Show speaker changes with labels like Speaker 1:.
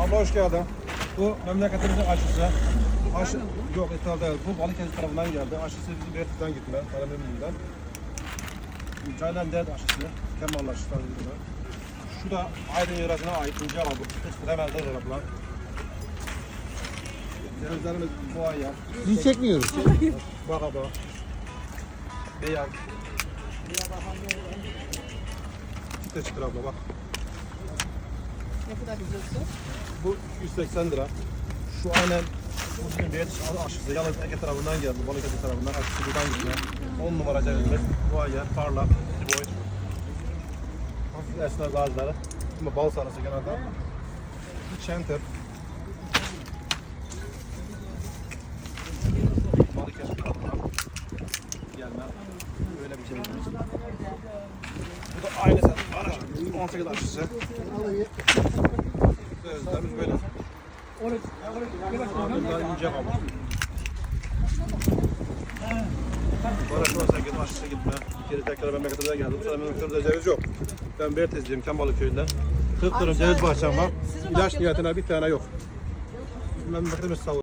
Speaker 1: Abla hoş geldin. Bu memleketimizin aşısı. Aşı, yok ithal değil. Bu Balıkesir tarafından geldi. Aşısı bizim Bertiz'den gitme. Kalemimizden. Caylan dert aşısı. Kemal aşısı tarzı gibi. Şu da Aydın yöresine ait ince ama bu. De yapılan. Denizlerimiz bu ay ya.
Speaker 2: Biz çekmiyoruz.
Speaker 1: Bak abla. Beyaz. Çıtır çıtır abla bak.
Speaker 3: Ne kadar gidiyorsun?
Speaker 1: Bu 280 lira. Şu aynen bu bizim bir aşısı. Yalnız Ege tarafından geldi. Balıkesir tarafından aşısı buradan gitme. 10 numara ay yer parlak. Boy. Hafif esmer bazıları. Ama bal sarısı genelde. Bir Center. Balıkesir tarafından gelme. Böyle bir cebimiz. Bu da aynı sen. 18 aşısı. Sen git aşısı gitme. Geri tekrar memlekete geldim. Bu ceviz yok. Ben Bertezliyim Kembalı köyünden. 40 dönüm ceviz bahçem var. İlaç niyetine bir tane yok. Memleketimiz sağ